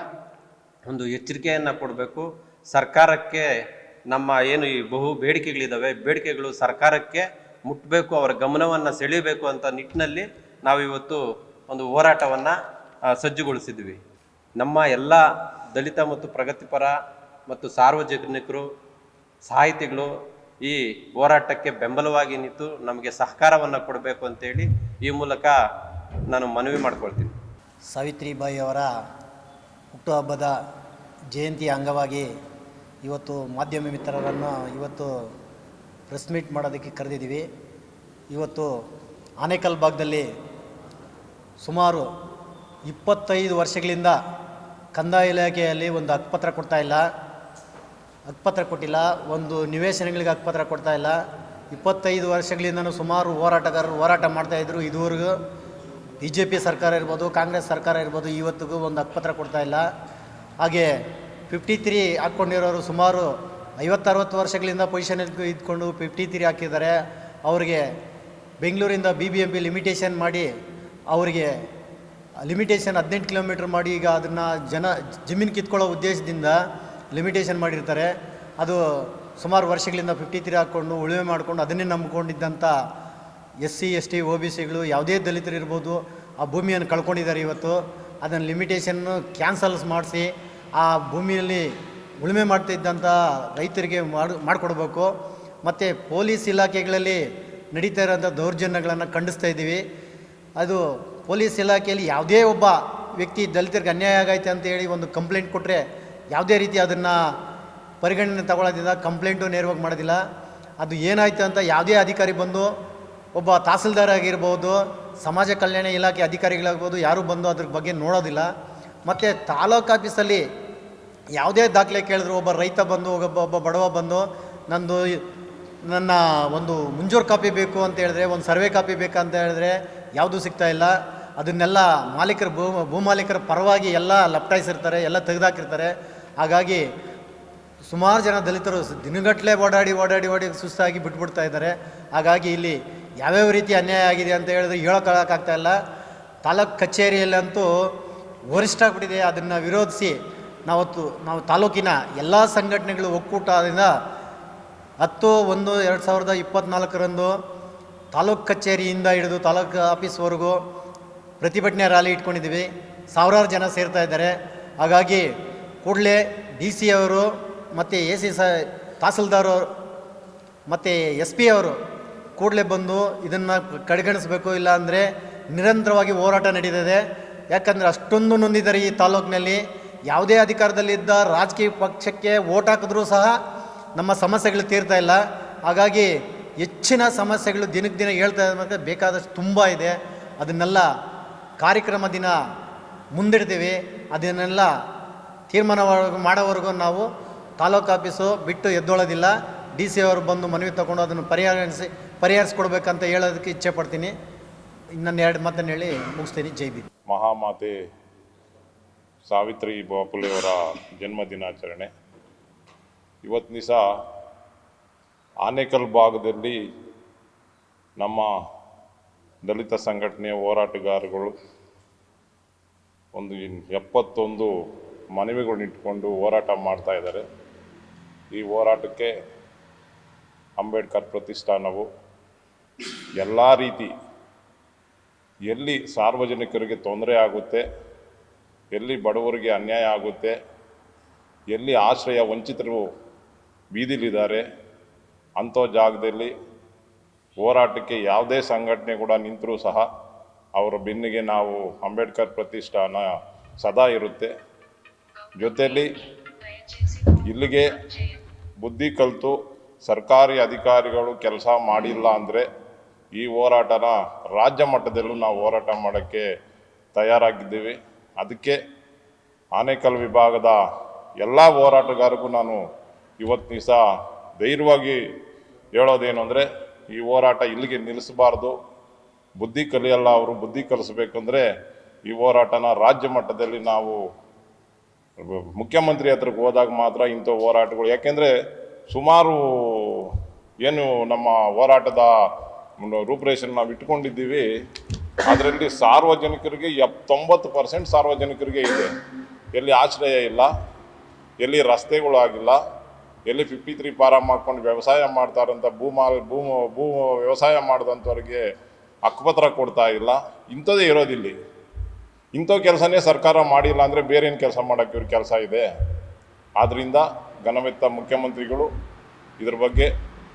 [SPEAKER 3] ಒಂದು ಎಚ್ಚರಿಕೆಯನ್ನು ಕೊಡಬೇಕು. ಸರ್ಕಾರಕ್ಕೆ ನಮ್ಮ ಏನು ಈ ಬಹು ಬೇಡಿಕೆಗಳಿದ್ದಾವೆ ಬೇಡಿಕೆಗಳು ಸರ್ಕಾರಕ್ಕೆ ಮುಟ್ಟಬೇಕು ಅವರ ಗಮನವನ್ನು ಸೆಳೆಯಬೇಕು ಅಂತ ನಿಟ್ಟಿನಲ್ಲಿ ನಾವು ಇವತ್ತು ಒಂದು ಹೋರಾಟವನ್ನು ಸಜ್ಜುಗೊಳಿಸಿದ್ವಿ. ನಮ್ಮ ಎಲ್ಲ ದಲಿತ ಮತ್ತು ಪ್ರಗತಿಪರ ಮತ್ತು ಸಾರ್ವಜನಿಕರು, ಸಾಹಿತಿಗಳು ಈ ಹೋರಾಟಕ್ಕೆ ಬೆಂಬಲವಾಗಿ ನಿಂತು ನಮಗೆ ಸಹಕಾರವನ್ನು ಕೊಡಬೇಕು ಅಂತೇಳಿ ಈ ಮೂಲಕ ನಾನು ಮನವಿ ಮಾಡ್ಕೊಳ್ತೀನಿ.
[SPEAKER 4] ಸಾವಿತ್ರಿಬಾಯಿ ಅವರ ಹುಟ್ಟುಹಬ್ಬದ ಜಯಂತಿಯ ಅಂಗವಾಗಿ ಇವತ್ತು ಮಾಧ್ಯಮ ಮಿತ್ರರನ್ನು ಇವತ್ತು ಪ್ರೆಸ್ ಮೀಟ್ ಮಾಡೋದಕ್ಕೆ ಕರೆದಿದ್ದೀವಿ. ಇವತ್ತು ಆನೇಕಲ್ ಭಾಗದಲ್ಲಿ ಸುಮಾರು ಇಪ್ಪತ್ತೈದು ವರ್ಷಗಳಿಂದ ಕಂದಾಯ ಇಲಾಖೆಯಲ್ಲಿ ಒಂದು ಹಕ್ಕುಪತ್ರ ಕೊಡ್ತಾ ಇಲ್ಲ. ಹಕ್ಕುಪತ್ರ ಕೊಟ್ಟಿಲ್ಲ, ಒಂದು ನಿವೇಶನಗಳಿಗೆ ಹಕ್ಕುಪತ್ರ ಕೊಡ್ತಾ ಇಲ್ಲ. ಇಪ್ಪತ್ತೈದು ವರ್ಷಗಳಿಂದನೂ ಸುಮಾರು ಹೋರಾಟಗಾರರು ಹೋರಾಟ ಮಾಡ್ತಾಯಿದ್ರು ಇದುವರೆಗೂ ಬಿ ಜೆ ಪಿ ಸರ್ಕಾರ ಇರ್ಬೋದು, ಕಾಂಗ್ರೆಸ್ ಸರ್ಕಾರ ಇರ್ಬೋದು, ಇವತ್ತಿಗೂ ಒಂದು ಹಕ್ಕುಪತ್ರ ಕೊಡ್ತಾ ಇಲ್ಲ. ಹಾಗೆ ಫಿಫ್ಟಿ ತ್ರೀ ಹಾಕ್ಕೊಂಡಿರೋರು ಸುಮಾರು ಐವತ್ತರವತ್ತು ವರ್ಷಗಳಿಂದ ಪೊಸಿಷನ್ ಇದ್ಕೊಂಡು ಫಿಫ್ಟಿ ತ್ರೀ ಹಾಕಿದ್ದಾರೆ. ಅವರಿಗೆ ಬೆಂಗಳೂರಿಂದ B B M P limitation ಮಾಡಿ ಅವರಿಗೆ ಲಿಮಿಟೇಷನ್ ಹದಿನೆಂಟು ಕಿಲೋಮೀಟ್ರ್ ಮಾಡಿ ಈಗ ಅದನ್ನು ಜನ ಜಮೀನು ಕಿತ್ಕೊಳ್ಳೋ ಉದ್ದೇಶದಿಂದ ಲಿಮಿಟೇಷನ್ ಮಾಡಿರ್ತಾರೆ. ಅದು ಸುಮಾರು ವರ್ಷಗಳಿಂದ ಫಿಫ್ಟಿ ತ್ರೀ ಹಾಕ್ಕೊಂಡು ಉಳುಮೆ ಮಾಡಿಕೊಂಡು ಅದನ್ನೇ ನಂಬ್ಕೊಂಡಿದ್ದಂಥ S C, S T O B ಸಿಗಳು ಯಾವುದೇ ದಲಿತರು ಇರ್ಬೋದು ಆ ಭೂಮಿಯನ್ನು ಕಳ್ಕೊಂಡಿದ್ದಾರೆ ಇವತ್ತು. ಅದನ್ನು ಲಿಮಿಟೇಷನ್ನು ಕ್ಯಾನ್ಸಲ್ಸ್ ಮಾಡಿಸಿ ಆ ಭೂಮಿಯಲ್ಲಿ ಉಳುಮೆ ಮಾಡ್ತಿದ್ದಂಥ ರೈತರಿಗೆ ಮಾಡಿ, ಮಾಡಿಕೊಡ್ಬೇಕು. ಮತ್ತು ಪೊಲೀಸ್ ಇಲಾಖೆಗಳಲ್ಲಿ ನಡೀತಾ ಇರೋಂಥ ದೌರ್ಜನ್ಯಗಳನ್ನು ಖಂಡಿಸ್ತಾ ಇದ್ದೀವಿ. ಅದು ಪೊಲೀಸ್ ಇಲಾಖೆಯಲ್ಲಿ ಯಾವುದೇ ಒಬ್ಬ ವ್ಯಕ್ತಿ ದಲಿತರಿಗೆ ಅನ್ಯಾಯ ಆಗೈತೆ ಅಂತ ಹೇಳಿ ಒಂದು ಕಂಪ್ಲೇಂಟ್ ಕೊಟ್ಟರೆ ಯಾವುದೇ ರೀತಿ ಅದನ್ನು ಪರಿಗಣನೆ ತಗೊಳ್ಳೋದಿಲ್ಲ, ಕಂಪ್ಲೇಂಟು ನೇರವಾಗಿ ಮಾಡೋದಿಲ್ಲ. ಅದು ಏನಾಯಿತು ಅಂತ ಯಾವುದೇ ಅಧಿಕಾರಿ ಬಂದು, ಒಬ್ಬ ತಹಸೀಲ್ದಾರ್ ಆಗಿರ್ಬೋದು, ಸಮಾಜ ಕಲ್ಯಾಣ ಇಲಾಖೆ ಅಧಿಕಾರಿಗಳಾಗ್ಬೋದು, ಯಾರೂ ಬಂದು ಅದ್ರ ಬಗ್ಗೆ ನೋಡೋದಿಲ್ಲ. ಮತ್ತು ತಾಲೂಕು ಆಫೀಸಲ್ಲಿ ಯಾವುದೇ ದಾಖಲೆ ಕೇಳಿದ್ರು ಒಬ್ಬ ರೈತ ಬಂದು, ಒಬ್ಬ ಒಬ್ಬ ಬಡವ ಬಂದು, ನಂದು ನನ್ನ ಒಂದು ಮುಂಜೂರು ಕಾಪಿ ಬೇಕು ಅಂತ ಹೇಳಿದ್ರೆ, ಒಂದು ಸರ್ವೆ ಕಾಪಿ ಬೇಕಂತ ಹೇಳಿದ್ರೆ ಯಾವುದೂ ಸಿಗ್ತಾ ಇಲ್ಲ. ಅದನ್ನೆಲ್ಲ ಮಾಲೀಕರು, ಭೂ ಭೂಮಾಲೀಕರ ಪರವಾಗಿ ಎಲ್ಲ ಲಪ್ಟಾಯಿಸಿರ್ತಾರೆ, ಎಲ್ಲ ತೆಗೆದಾಕಿರ್ತಾರೆ. ಹಾಗಾಗಿ ಸುಮಾರು ಜನ ದಲಿತರು ದಿನಗಟ್ಟಲೆ ಓಡಾಡಿ ಓಡಾಡಿ ಓಡಿ ಸುಸ್ತಾಗಿ ಬಿಟ್ಬಿಡ್ತಾ ಇದ್ದಾರೆ. ಹಾಗಾಗಿ ಇಲ್ಲಿ ಯಾವ್ಯಾವ ರೀತಿ ಅನ್ಯಾಯ ಆಗಿದೆ ಅಂತ ಹೇಳಿದ್ರೆ ಹೇಳೋಕ್ಕಾಗ್ತಾ ಇಲ್ಲ. ತಾಲೂಕು ಕಚೇರಿಯಲ್ಲಂತೂ ವರಿಷ್ಠ ಆಗ್ಬಿಟ್ಟಿದೆ. ಅದನ್ನು ವಿರೋಧಿಸಿ ನಾವತ್ತು, ನಾವು ತಾಲೂಕಿನ ಎಲ್ಲ ಸಂಘಟನೆಗಳು ಒಕ್ಕೂಟದಿಂದ ಹತ್ತು, ಒಂದು, ಎರಡು ಸಾವಿರದ ಇಪ್ಪತ್ತ್ನಾಲ್ಕರಂದು ತಾಲೂಕು ಕಚೇರಿಯಿಂದ ಹಿಡಿದು ತಾಲೂಕು ಆಫೀಸ್ವರೆಗೂ ಪ್ರತಿಭಟನೆ ರ್ಯಾಲಿ ಇಟ್ಕೊಂಡಿದ್ದೀವಿ. ಸಾವಿರಾರು ಜನ ಸೇರ್ತಾ ಇದ್ದಾರೆ. ಹಾಗಾಗಿ ಕೂಡಲೇ ಡಿ ಸಿ ಅವರು ಮತ್ತು ಎ ಸಿ ಸ, ತಹಸೀಲ್ದಾರ್ ಮತ್ತು ಎಸ್ ಪಿ ಅವರು ಕೂಡಲೇ ಬಂದು ಇದನ್ನು ಕಡೆಗಣಿಸಬೇಕು ಇಲ್ಲ ಅಂದರೆ ನಿರಂತರವಾಗಿ ಹೋರಾಟ ನಡೀತದೆ ಯಾಕಂದರೆ ಅಷ್ಟೊಂದು ನೊಂದಿದ್ದಾರೆ ಈ ತಾಲೂಕಿನಲ್ಲಿ. ಯಾವುದೇ ಅಧಿಕಾರದಲ್ಲಿದ್ದ ರಾಜಕೀಯ ಪಕ್ಷಕ್ಕೆ ಓಟ್ ಹಾಕಿದ್ರೂ ಸಹ ನಮ್ಮ ಸಮಸ್ಯೆಗಳು ತೀರ್ತಾ ಇಲ್ಲ. ಹಾಗಾಗಿ ಹೆಚ್ಚಿನ ಸಮಸ್ಯೆಗಳು ದಿನಕ್ಕೆ ದಿನ ಹೇಳ್ತಾ ಇರೋದಕ್ಕೆ ಬೇಕಾದಷ್ಟು ತುಂಬ ಇದೆ. ಅದನ್ನೆಲ್ಲ ಕಾರ್ಯಕ್ರಮ ದಿನ ಮುಂದಿಡ್ತೀವಿ. ಅದನ್ನೆಲ್ಲ ತೀರ್ಮಾನ ಮಾಡೋವರೆಗೂ ನಾವು ತಾಲೂಕು ಆಫೀಸು ಬಿಟ್ಟು ಎದ್ದೊಳೋದಿಲ್ಲ. ಡಿ ಸಿ ಅವರು ಬಂದು ಮನವಿ ತಗೊಂಡು ಅದನ್ನು ಪರಿಹರಿಸಿ, ಪರಿಹರಿಸ್ಕೊಡ್ಬೇಕಂತ ಹೇಳೋದಕ್ಕೆ ಇಚ್ಛೆ ಪಡ್ತೀನಿ. ಇನ್ನೊಂದು ಎರಡು ಮಾತನ್ನು ಹೇಳಿ ಮುಗಿಸ್ತೀನಿ. ಜೈ ಬಿ
[SPEAKER 1] ಮಹಾಮಾತೆ ಸಾವಿತ್ರಿ ಬಾಪುಲೆಯವರ ಜನ್ಮ ದಿನಾಚರಣೆ. ಇವತ್ತು ದಿವಸ ಆನೇಕಲ್ ಭಾಗದಲ್ಲಿ ನಮ್ಮ ದಲಿತ ಸಂಘಟನೆಯ ಹೋರಾಟಗಾರಗಳು ಒಂದು ಎಪ್ಪತ್ತೊಂದು ಮನವಿಗಳನ್ನಿಟ್ಕೊಂಡು ಹೋರಾಟ ಮಾಡ್ತಾ ಇದ್ದಾರೆ. ಈ ಹೋರಾಟಕ್ಕೆ ಅಂಬೇಡ್ಕರ್ ಪ್ರತಿಷ್ಠಾನವು ಎಲ್ಲ ರೀತಿ ಎಲ್ಲಿ ಸಾರ್ವಜನಿಕರಿಗೆ ತೊಂದರೆ ಆಗುತ್ತೆ ಎಲ್ಲಿ ಬಡವರಿಗೆ ಅನ್ಯಾಯ ಆಗುತ್ತೆ, ಎಲ್ಲಿ ಆಶ್ರಯ ವಂಚಿತರು ಬೀದಿಲಿದ್ದಾರೆ, ಅಂಥ ಜಾಗದಲ್ಲಿ ಹೋರಾಟಕ್ಕೆ ಯಾವುದೇ ಸಂಘಟನೆ ಕೂಡ ನಿಂತರೂ ಸಹ ಅವರ ಬೆನ್ನಿಗೆ ನಾವು ಅಂಬೇಡ್ಕರ್ ಪ್ರತಿಷ್ಠಾನ ಸದಾ ಇರುತ್ತೆ. ಜೊತೆಯಲ್ಲಿ ಇಲ್ಲಿಗೆ ಬುದ್ಧಿ ಕಲಿತು ಸರ್ಕಾರಿ ಅಧಿಕಾರಿಗಳು ಕೆಲಸ ಮಾಡಿಲ್ಲ ಅಂದರೆ ಈ ಹೋರಾಟನ ರಾಜ್ಯ ಮಟ್ಟದಲ್ಲೂ ನಾವು ಹೋರಾಟ ಮಾಡೋಕ್ಕೆ ತಯಾರಾಗಿದ್ದೀವಿ. ಅದಕ್ಕೆ ಆನೇಕಲ್ ವಿಭಾಗದ ಎಲ್ಲ ಹೋರಾಟಗಾರರಿಗೂ ನಾನು ಇವತ್ತು ದಿವಸ ಧೈರ್ಯವಾಗಿ ಹೇಳೋದೇನು ಅಂದರೆ, ಈ ಹೋರಾಟ ಇಲ್ಲಿಗೆ ನಿಲ್ಲಿಸಬಾರ್ದು. ಬುದ್ಧಿ ಕಲಿಯಲ್ಲ ಅವರು, ಬುದ್ಧಿ ಕಲಿಸ್ಬೇಕಂದ್ರೆ ಈ ಹೋರಾಟನ ರಾಜ್ಯ ಮಟ್ಟದಲ್ಲಿ ನಾವು ಮುಖ್ಯಮಂತ್ರಿ ಹತ್ರಕ್ಕೆ ಹೋದಾಗ ಮಾತ್ರ ಇಂಥ ಹೋರಾಟಗಳು. ಯಾಕೆಂದರೆ ಸುಮಾರು ಏನು ನಮ್ಮ ಹೋರಾಟದ ರೂಪುರೇಷನ್ ನಾವು ಇಟ್ಕೊಂಡಿದ್ದೀವಿ ಅದರಲ್ಲಿ ಸಾರ್ವಜನಿಕರಿಗೆ ಎಪ್ಪತ್ತೊಂಬತ್ತು ಪರ್ಸೆಂಟ್ ಸಾರ್ವಜನಿಕರಿಗೆ ಇದೆ. ಎಲ್ಲಿ ಆಶ್ರಯ ಇಲ್ಲ, ಎಲ್ಲಿ ರಸ್ತೆಗಳು ಆಗಿಲ್ಲ, ಎಲ್ಲಿ ಫಿಫ್ಟಿ ತ್ರೀ ಫಾರಮ್ ಹಾಕ್ಕೊಂಡು ವ್ಯವಸಾಯ ಮಾಡ್ತಾರಂತ ಭೂಮಾಲ್ ಭೂ ಭೂ ವ್ಯವಸಾಯ ಮಾಡಿದಂಥವ್ರಿಗೆ ಹಕ್ಕುಪತ್ರ ಕೊಡ್ತಾ ಇಲ್ಲ. ಇಂಥದ್ದೇ ಇರೋದಿಲ್ಲಿ. ಇಂಥ ಕೆಲಸನೇ ಸರ್ಕಾರ ಮಾಡಿಲ್ಲ ಅಂದರೆ ಬೇರೆ ಏನು ಕೆಲಸ ಮಾಡೋಕ್ಕೆ ಇವ್ರ ಕೆಲಸ ಇದೆ. ಆದ್ದರಿಂದ ಘನವೆತ್ತ ಮುಖ್ಯಮಂತ್ರಿಗಳು ಇದ್ರ ಬಗ್ಗೆ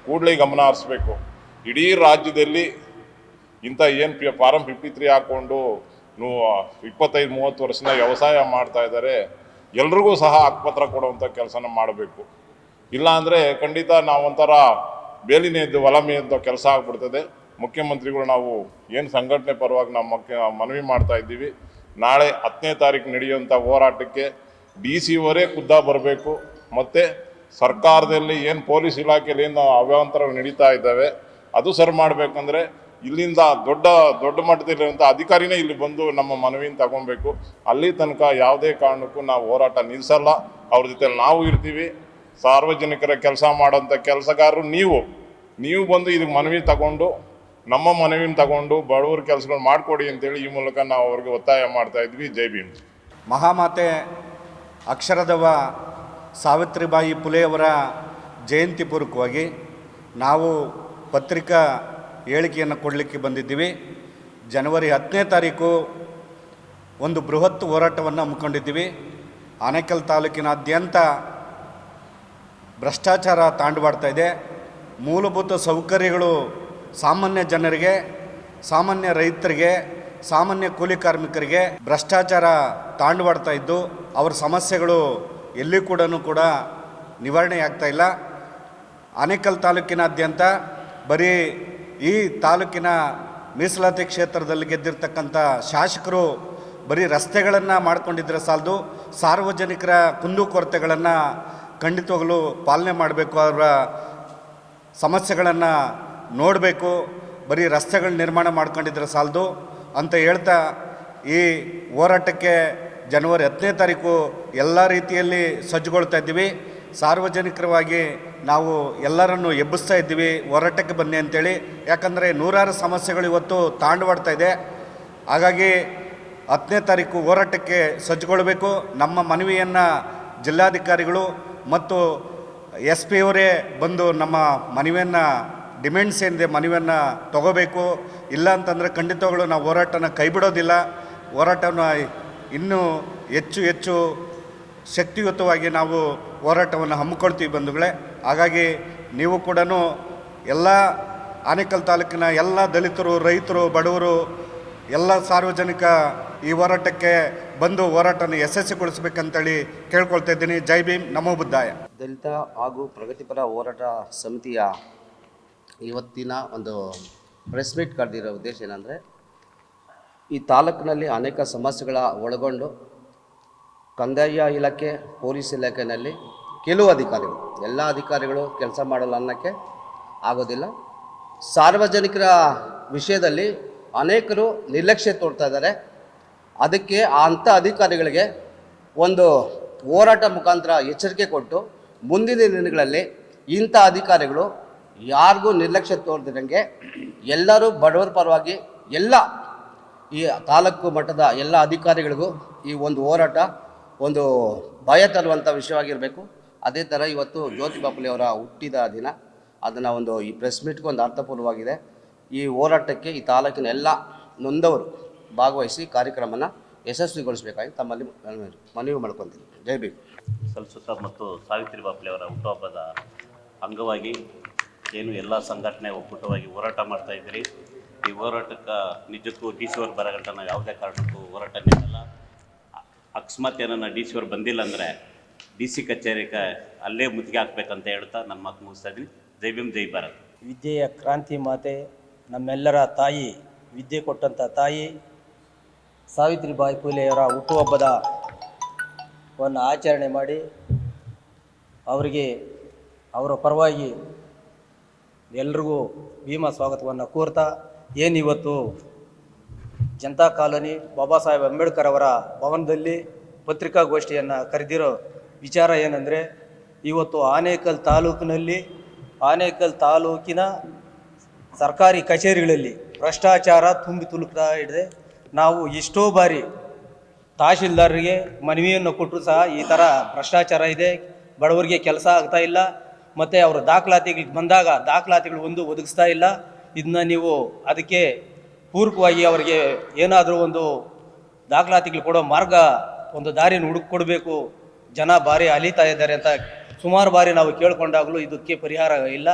[SPEAKER 1] ಕೂಡಲೇ ಗಮನ ಹರಿಸ್ಬೇಕು. ಇಡೀ ರಾಜ್ಯದಲ್ಲಿ ಇಂಥ ಏನು ಪಿ ಫಾರಂ ಫಿಫ್ಟಿ ತ್ರೀ ಹಾಕ್ಕೊಂಡು ನೂ ಇಪ್ಪತ್ತೈದು, ಮೂವತ್ತು ವರ್ಷದಿಂದ ವ್ಯವಸಾಯ ಮಾಡ್ತಾ ಇದ್ದಾರೆ, ಎಲ್ರಿಗೂ ಸಹ ಹಕ್ಕುಪತ್ರ ಕೊಡುವಂಥ ಕೆಲಸನ ಮಾಡಬೇಕು. ಇಲ್ಲಾಂದರೆ ಖಂಡಿತ ನಾವೊಂಥರ ಬೇಲಿನ ಎದ್ದು ಹೊಲ ಮೇಯ್ದ ಕೆಲಸ ಆಗ್ಬಿಡ್ತದೆ. ಮುಖ್ಯಮಂತ್ರಿಗಳು ನಾವು ಏನು ಸಂಘಟನೆ ಪರವಾಗಿ ನಾವು ಮುಖ್ಯ ಮನವಿ ಮಾಡ್ತಾ ಇದ್ದೀವಿ, ನಾಳೆ ಹತ್ತನೇ ತಾರೀಕು ನಡೆಯುವಂಥ ಹೋರಾಟಕ್ಕೆ ಡಿ ಸಿ ಖುದ್ದ ಬರಬೇಕು. ಮತ್ತು ಸರ್ಕಾರದಲ್ಲಿ ಏನು ಪೊಲೀಸ್ ಇಲಾಖೆಯಲ್ಲಿ ಏನು ಅವ್ಯಾಂತರ ನಡೀತಾ ಇದ್ದಾವೆ, ಅದು ಸರಿ ಮಾಡಬೇಕಂದ್ರೆ ಇಲ್ಲಿಂದ ದೊಡ್ಡ ದೊಡ್ಡ ಮಟ್ಟದಲ್ಲಿರುವಂಥ ಅಧಿಕಾರಿನೇ ಇಲ್ಲಿ ಬಂದು ನಮ್ಮ ಮನವಿನ ತಗೊಬೇಕು ಅಲ್ಲಿ ತನಕ ಯಾವುದೇ ಕಾರಣಕ್ಕೂ ನಾವು ಹೋರಾಟ ನಿಲ್ಲಿಸಲ್ಲ ಅವ್ರ ಜೊತೆ ನಾವು ಇರ್ತೀವಿ. ಸಾರ್ವಜನಿಕರ ಕೆಲಸ ಮಾಡೋಂಥ ಕೆಲಸಗಾರರು ನೀವು. ನೀವು ಬಂದು ಇದಕ್ಕೆ ಮನವಿ ತಗೊಂಡು, ನಮ್ಮ ಮನವಿನ ತಗೊಂಡು ಬಡವರ ಕೆಲಸಗಳು ಮಾಡಿಕೊಡಿ ಅಂತೇಳಿ ಈ ಮೂಲಕ ನಾವು ಅವ್ರಿಗೆ ಒತ್ತಾಯ ಮಾಡ್ತಾ ಇದ್ವಿ ಜೈ ಭೀಮ್
[SPEAKER 7] ಮಹಾಮಾತೆ ಅಕ್ಷರದವ ಸಾವಿತ್ರಿಬಾಯಿ ಪುಲೆಯವರ ಜಯಂತಿ ಪೂರ್ವಕವಾಗಿ ನಾವು ಪತ್ರಿಕಾ ಹೇಳಿಕೆಯನ್ನು ಕೊಡಲಿಕ್ಕೆ ಬಂದಿದ್ದೀವಿ. ಜನವರಿ ಹತ್ತನೇ ತಾರೀಕು ಒಂದು ಬೃಹತ್ ಹೋರಾಟವನ್ನು ಹಮ್ಮಿಕೊಂಡಿದ್ದೀವಿ. ಆನೇಕಲ್ ತಾಲೂಕಿನಾದ್ಯಂತ ಭ್ರಷ್ಟಾಚಾರ ತಾಂಡವಾಡ್ತಾ ಇದೆ. ಮೂಲಭೂತ ಸೌಕರ್ಯಗಳು ಸಾಮಾನ್ಯ ಜನರಿಗೆ, ಸಾಮಾನ್ಯ ರೈತರಿಗೆ, ಸಾಮಾನ್ಯ ಕೂಲಿ ಕಾರ್ಮಿಕರಿಗೆ ಭ್ರಷ್ಟಾಚಾರ ತಾಂಡವಾಡ್ತಾ ಇದ್ದು, ಅವ್ರ ಸಮಸ್ಯೆಗಳು ಎಲ್ಲಿ ಕೂಡ ಕೂಡ ನಿವಾರಣೆ ಆಗ್ತಾ ಇಲ್ಲ. ಆನೇಕಲ್ ತಾಲೂಕಿನಾದ್ಯಂತ ಬರೀ ಈ ತಾಲೂಕಿನ ಮೀಸಲಾತಿ ಕ್ಷೇತ್ರದಲ್ಲಿ ಗೆದ್ದಿರ್ತಕ್ಕಂಥ ಶಾಸಕರು ಬರೀ ರಸ್ತೆಗಳನ್ನು ಮಾಡ್ಕೊಂಡಿದ್ರೆ ಸಾಲದು ಸಾರ್ವಜನಿಕರ ಕುಂದುಕೊರತೆಗಳನ್ನು ಖಂಡಿತವಾಗಲೂ ಪಾಲನೆ ಮಾಡಬೇಕು, ಅವರ ಸಮಸ್ಯೆಗಳನ್ನು ನೋಡಬೇಕು, ಬರೀ ರಸ್ತೆಗಳ ನಿರ್ಮಾಣ ಮಾಡ್ಕೊಂಡಿದ್ರೆ ಸಾಲದು ಅಂತ ಹೇಳ್ತಾ ಈ ಹೋರಾಟಕ್ಕೆ ಜನವರಿ ಹತ್ತನೇ ತಾರೀಕು ಎಲ್ಲ ರೀತಿಯಲ್ಲಿ ಸಜ್ಜುಗೊಳ್ತಾ ಇದ್ದೀವಿ. ಸಾರ್ವಜನಿಕರವಾಗಿ ನಾವು ಎಲ್ಲರನ್ನು ಎಬ್ಬಿಸ್ತಾ ಇದ್ದೀವಿ, ಹೋರಾಟಕ್ಕೆ ಬನ್ನಿ ಅಂತೇಳಿ. ಯಾಕಂದರೆ ನೂರಾರು ಸಮಸ್ಯೆಗಳು ಇವತ್ತು ತಾಂಡವಾಡ್ತಾ ಇದೆ. ಹಾಗಾಗಿ ಹತ್ತನೇ ತಾರೀಕು ಹೋರಾಟಕ್ಕೆ ಸಜ್ಜುಗೊಳ್ಳಬೇಕು ನಮ್ಮ ಮನವಿಯನ್ನು ಜಿಲ್ಲಾಧಿಕಾರಿಗಳು ಮತ್ತು ಎಸ್ ಪಿ ಅವರೇ ಬಂದು ನಮ್ಮ ಮನವಿಯನ್ನು, ಡಿಮ್ಯಾಂಡ್ಸ್ ಏನಿದೆ ಮನವಿಯನ್ನು ತಗೋಬೇಕು. ಇಲ್ಲ ಅಂತಂದರೆ ನಾವು ಹೋರಾಟನ ಕೈಬಿಡೋದಿಲ್ಲ. ಹೋರಾಟವನ್ನು ಇನ್ನೂ ಹೆಚ್ಚು ಹೆಚ್ಚು ಶಕ್ತಿಯುತವಾಗಿ ನಾವು ಹೋರಾಟವನ್ನು ಹಮ್ಮಿಕೊಳ್ತೀವಿ ಬಂಧುಗಳೇ. ಹಾಗಾಗಿ ನೀವು ಕೂಡ ಎಲ್ಲ ಆನೇಕಲ್ ತಾಲೂಕಿನ ಎಲ್ಲ ದಲಿತರು, ರೈತರು, ಬಡವರು, ಎಲ್ಲ ಸಾರ್ವಜನಿಕ ಈ ಹೋರಾಟಕ್ಕೆ ಬಂದು ಹೋರಾಟನ ಯಶಸ್ವಿಗೊಳಿಸ್ಬೇಕಂತೇಳಿ ಕೇಳ್ಕೊಳ್ತಾ ಇದ್ದೀನಿ. ಜೈ ಭೀಮ್, ನಮೋ ಬುದ್ಧಾಯ.
[SPEAKER 8] ದಲಿತ ಹಾಗೂ ಪ್ರಗತಿಪರ ಹೋರಾಟ ಸಮಿತಿಯ ಇವತ್ತಿನ ಒಂದು ಪ್ರೆಸ್ ಮೀಟ್ ಕರೆದಿರೋ ಉದ್ದೇಶ ಏನಂದರೆ, ಈ ತಾಲೂಕಿನಲ್ಲಿ ಅನೇಕ ಸಮಸ್ಯೆಗಳ ಒಳಗೊಂಡು ಕಂದಾಯ ಇಲಾಖೆ, ಪೊಲೀಸ್ ಇಲಾಖೆಯಲ್ಲಿ ಕೆಲವು ಅಧಿಕಾರಿಗಳು, ಎಲ್ಲ ಅಧಿಕಾರಿಗಳು ಕೆಲಸ ಮಾಡಲು ಅನ್ನೋಕ್ಕೆ ಆಗೋದಿಲ್ಲ. ಸಾರ್ವಜನಿಕರ ವಿಷಯದಲ್ಲಿ ಅನೇಕರು ನಿರ್ಲಕ್ಷ್ಯ ತೋರ್ತಾ ಇದ್ದಾರೆ. ಅದಕ್ಕೆ ಅಂಥ ಅಧಿಕಾರಿಗಳಿಗೆ ಒಂದು ಹೋರಾಟ ಮುಖಾಂತರ ಎಚ್ಚರಿಕೆ ಕೊಟ್ಟು ಮುಂದಿನ ದಿನಗಳಲ್ಲಿ ಇಂಥ ಅಧಿಕಾರಿಗಳು ಯಾರಿಗೂ ನಿರ್ಲಕ್ಷ್ಯ ತೋರ್ದಿರಂಗೆ ಎಲ್ಲರೂ ಬಡವರ ಪರವಾಗಿ ಎಲ್ಲ ಈ ತಾಲೂಕು ಮಟ್ಟದ ಎಲ್ಲ ಅಧಿಕಾರಿಗಳಿಗೂ ಈ ಒಂದು ಹೋರಾಟ ಒಂದು ಭಯ ತರುವಂಥ ವಿಷಯವಾಗಿರಬೇಕು. ಅದೇ ಥರ ಇವತ್ತು ಜ್ಯೋತಿ ಬಾಪುಲೆಯವರ ಹುಟ್ಟಿದ ದಿನ. ಅದನ್ನು ಒಂದು ಈ ಪ್ರೆಸ್ ಮೀಟ್ಗೂ ಒಂದು ಅರ್ಥಪೂರ್ವವಾಗಿದೆ. ಈ ಹೋರಾಟಕ್ಕೆ ಈ ತಾಲೂಕಿನ ಎಲ್ಲ ನೊಂದವರು ಭಾಗವಹಿಸಿ ಕಾರ್ಯಕ್ರಮನ ಯಶಸ್ವಿಗೊಳಿಸಬೇಕಾಗಿ ತಮ್ಮಲ್ಲಿ ಮನವಿ- ಮಾಡ್ಕೊತೀನಿ. ಜೈ ಬಿ
[SPEAKER 9] ಸಲ್ಸುತ್ತ ಮತ್ತು ಸಾವಿತ್ರಿ ಬಾಪ್ಲೆ ಅವರ ಹುಟ್ಟುಹಬ್ಬದ ಅಂಗವಾಗಿ ಏನು ಎಲ್ಲ ಸಂಘಟನೆ ಒಕ್ಕೂಟವಾಗಿ ಹೋರಾಟ ಮಾಡ್ತಾ ಇದ್ದೀರಿ. ಈ ಹೋರಾಟಕ್ಕೆ ನಿಜಕ್ಕೂ ಡಿ ಸಿ ಅವ್ರು ಬರಗಂಟ ನಾವು ಯಾವುದೇ ಕಾರಣಕ್ಕೂ ಹೋರಾಟ ಅ- ಅಕಸ್ಮಾತ್ ಏನನ್ನ ಡಿ ಸಿ ಅವ್ರು ಬಂದಿಲ್ಲ ಅಂದರೆ ಡಿ ಸಿ ಕಚೇರಿಗೆ ಅಲ್ಲೇ ಮುತ್ತಿಗೆ ಹಾಕ್ಬೇಕಂತ ಹೇಳ್ತಾ ನಮ್ಮ ಮಾತು ಮುಗಿಸ್ತಾ ಇದ್ದೀನಿ. ಜೈ ಭೀಮ್, ಜೈ ಭಾರತ್.
[SPEAKER 10] ವಿದ್ಯೆಯ ಕ್ರಾಂತಿ ಮಾತೆ, ನಮ್ಮೆಲ್ಲರ ತಾಯಿ, ವಿದ್ಯೆ ಕೊಟ್ಟಂಥ ತಾಯಿ, ಸಾವಿತ್ರಿಬಾಯಿ ಫುಲೆಯವರ ಹುಟ್ಟುಹಬ್ಬದ ವನ್ನು ಆಚರಣೆ ಮಾಡಿ ಅವರಿಗೆ, ಅವರ ಪರವಾಗಿ ಎಲ್ರಿಗೂ ಭೀಮಾ ಸ್ವಾಗತವನ್ನು ಕೋರ್ತಾ ಏನಿವತ್ತು ಜನತಾ ಕಾಲೋನಿ ಬಾಬಾ ಸಾಹೇಬ್ ಅಂಬೇಡ್ಕರ್ ಅವರ ಭವನದಲ್ಲಿ ಪತ್ರಿಕಾಗೋಷ್ಠಿಯನ್ನು ಕರೆದಿರೋ ವಿಚಾರ ಏನಂದರೆ, ಇವತ್ತು ಆನೇಕಲ್ ತಾಲೂಕಿನಲ್ಲಿ, ಆನೇಕಲ್ ತಾಲೂಕಿನ ಸರ್ಕಾರಿ ಕಚೇರಿಗಳಲ್ಲಿ ಭ್ರಷ್ಟಾಚಾರ ತುಂಬಿ ತುಳುಕ್ತಾ ಇದೆ. ನಾವು ಎಷ್ಟೋ ಬಾರಿ ತಹಶೀಲ್ದಾರರಿಗೆ ಮನವಿಯನ್ನು ಕೊಟ್ಟರು ಸಹ ಈ ಥರ ಭ್ರಷ್ಟಾಚಾರ ಇದೆ, ಬಡವರಿಗೆ ಕೆಲಸ ಆಗ್ತಾ ಇಲ್ಲ, ಮತ್ತು ಅವರ ದಾಖಲಾತಿಗಳಿಗೆ ಬಂದಾಗ ದಾಖಲಾತಿಗಳು ಒಂದು ಒದಗಿಸ್ತಾ ಇಲ್ಲ. ಇದನ್ನ ನೀವು ಅದಕ್ಕೆ ಪೂರಕವಾಗಿ ಅವರಿಗೆ ಏನಾದರೂ ಒಂದು ದಾಖಲಾತಿಗಳು ಕೊಡೋ ಮಾರ್ಗ, ಒಂದು ದಾರಿನ ಹುಡುಕೊಡ್ಬೇಕು. ಜನ ಭಾರಿ ಅಲಿತಾ ಇದ್ದಾರೆ ಅಂತ ಸುಮಾರು ಬಾರಿ ನಾವು ಕೇಳಿಕೊಂಡಾಗಲೂ ಇದಕ್ಕೆ ಪರಿಹಾರ ಇಲ್ಲ.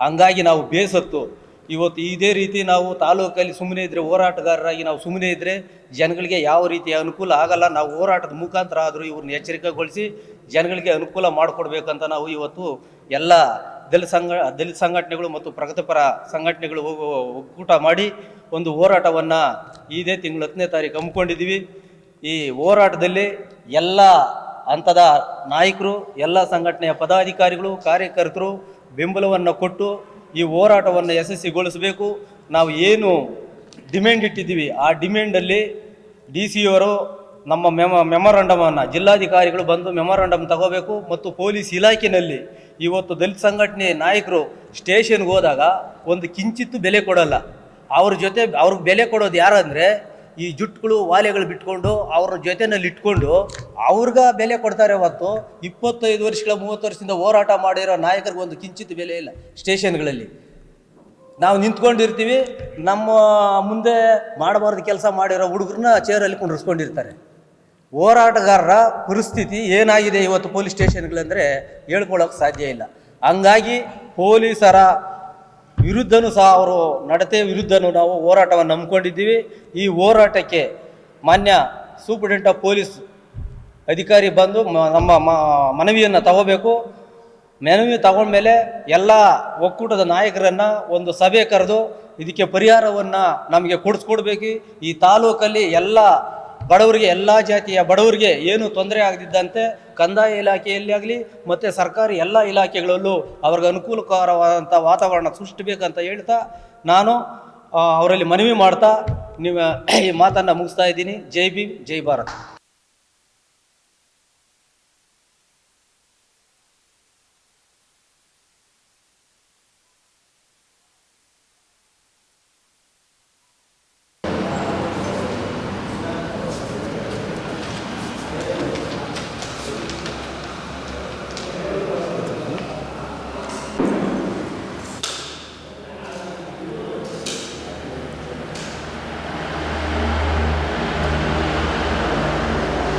[SPEAKER 10] ಹಂಗಾಗಿ ನಾವು ಬೇಸತ್ತು. ಇವತ್ತು ಇದೇ ರೀತಿ ನಾವು ತಾಲೂಕಲ್ಲಿ ಸುಮ್ಮನೆ ಇದ್ದರೆ ಹೋರಾಟಗಾರರಾಗಿ ನಾವು ಸುಮ್ಮನೆ ಇದ್ದರೆ ಜನಗಳಿಗೆ ಯಾವ ರೀತಿಯ ಅನುಕೂಲ ಆಗಲ್ಲ, ನಾವು ಹೋರಾಟದ ಮುಖಾಂತರ ಆದರೂ ಇವ್ರನ್ನ ಎಚ್ಚರಿಕೆಗೊಳಿಸಿ ಜನಗಳಿಗೆ ಅನುಕೂಲ ಮಾಡಿಕೊಡ್ಬೇಕಂತ ನಾವು ಇವತ್ತು ಎಲ್ಲ ದಲಿತ ಸಂಘ, ದಲಿತ ಸಂಘಟನೆಗಳು ಮತ್ತು ಪ್ರಗತಿಪರ ಸಂಘಟನೆಗಳು ಒಕ್ಕೂಟ ಮಾಡಿ ಒಂದು ಹೋರಾಟವನ್ನು ಇದೇ ತಿಂಗಳು ಹತ್ತನೇ ತಾರೀಕು ಹಮ್ಮಿಕೊಂಡಿದ್ದೀವಿ. ಈ ಹೋರಾಟದಲ್ಲಿ ಎಲ್ಲ ಹಂತದ ನಾಯಕರು, ಎಲ್ಲ ಸಂಘಟನೆಯ ಪದಾಧಿಕಾರಿಗಳು, ಕಾರ್ಯಕರ್ತರು ಬೆಂಬಲವನ್ನು ಕೊಟ್ಟು ಈ ಹೋರಾಟವನ್ನು ಯಶಸ್ವಿಗೊಳಿಸಬೇಕು. ನಾವು ಏನು ಡಿಮ್ಯಾಂಡ್ ಇಟ್ಟಿದ್ದೀವಿ, ಆ ಡಿಮ್ಯಾಂಡಲ್ಲಿ ಡಿ ಸಿ ಅವರು ನಮ್ಮ ಮೆಮ ಮೆಮೊರಂಡಮನ್ನು ಜಿಲ್ಲಾಧಿಕಾರಿಗಳು ಬಂದು ಮೆಮೊರಾಂಡಮ್ ತಗೋಬೇಕು ಮತ್ತು ಪೊಲೀಸ್ ಇಲಾಖೆಯಲ್ಲಿ ಇವತ್ತು ದಲಿತ ಸಂಘಟನೆ ನಾಯಕರು ಸ್ಟೇಷನ್ಗೆ ಹೋದಾಗ ಒಂದು ಕಿಂಚಿತ್ತು ಬೆಲೆ ಕೊಡಲ್ಲ. ಅವ್ರ ಜೊತೆ, ಅವ್ರಿಗೆ ಬೆಲೆ ಕೊಡೋದು ಯಾರಂದರೆ ಈ ಜುಟ್ಟುಗಳು ವಾಲೆಗಳು ಬಿಟ್ಕೊಂಡು ಅವ್ರ ಜೊತೆನಲ್ಲಿ ಇಟ್ಕೊಂಡು ಅವ್ರಿಗ ಬೆಲೆ ಕೊಡ್ತಾರೆ ಹೊತ್ತು ಇಪ್ಪತ್ತೈದು ವರ್ಷಗಳ, ಮೂವತ್ತು ವರ್ಷದಿಂದ ಹೋರಾಟ ಮಾಡಿರೋ ನಾಯಕರಿಗೆ ಒಂದು ಕಿಂಚಿತ್ ಬೆಲೆ ಇಲ್ಲ ಸ್ಟೇಷನ್ಗಳಲ್ಲಿ. ನಾವು ನಿಂತ್ಕೊಂಡಿರ್ತೀವಿ, ನಮ್ಮ ಮುಂದೆ ಮಾಡಬಾರ್ದು ಕೆಲಸ ಮಾಡಿರೋ ಹುಡುಗರನ್ನ ಚೇರಲ್ಲಿ ಕುಂಡ್ರಿಸ್ಕೊಂಡಿರ್ತಾರೆ. ಹೋರಾಟಗಾರರ ಪರಿಸ್ಥಿತಿ ಏನಾಗಿದೆ ಇವತ್ತು ಪೊಲೀಸ್ ಸ್ಟೇಷನ್ಗಳಂದರೆ ಹೇಳ್ಕೊಳ್ಳೋಕೆ ಸಾಧ್ಯ ಇಲ್ಲ. ಹಂಗಾಗಿ ಪೊಲೀಸರ ವಿರುದ್ಧನೂ ಸಹ ಅವರು ನಡತೆ ವಿರುದ್ಧನೂ ನಾವು ಹೋರಾಟವನ್ನು ನಂಬ್ಕೊಂಡಿದ್ದೀವಿ. ಈ ಹೋರಾಟಕ್ಕೆ ಮಾನ್ಯ ಸೂಪರಿಂಟೆಂಟ್ ಆಫ್ ಪೊಲೀಸ್ ಅಧಿಕಾರಿ ಬಂದು ನಮ್ಮ ಮನವಿಯನ್ನು ತಗೋಬೇಕು. ಮನವಿ ತಗೊಂಡ್ಮೇಲೆ ಎಲ್ಲ ಒಕ್ಕೂಟದ ನಾಯಕರನ್ನು ಒಂದು ಸಭೆ ಕರೆದು ಇದಕ್ಕೆ ಪರಿಹಾರವನ್ನು ನಮಗೆ ಕೊಡಿಸ್ಕೊಡ್ಬೇಕು ಈ ತಾಲೂಕಲ್ಲಿ ಎಲ್ಲ ಬಡವರಿಗೆ, ಎಲ್ಲ ಜಾತಿಯ ಬಡವರಿಗೆ ಏನು ತೊಂದರೆ ಆಗದಿದ್ದಂತೆ ಕಂದಾಯ ಇಲಾಖೆಯಲ್ಲಿ ಆಗಲಿ ಮತ್ತು ಸರ್ಕಾರಿ ಎಲ್ಲ ಇಲಾಖೆಗಳಲ್ಲೂ ಅವ್ರಿಗೆ ಅನುಕೂಲಕರವಾದಂಥ ವಾತಾವರಣ ಸೃಷ್ಟಿಬೇಕಂತ ಹೇಳ್ತಾ ನಾನು ಅವರಲ್ಲಿ ಮನವಿ ಮಾಡ್ತಾ ನೀವು ಈ ಮಾತನ್ನು ಮುಗಿಸ್ತಾ ಇದ್ದೀನಿ. ಜೈ ಭೀಮ್, ಜೈ ಭಾರತ್.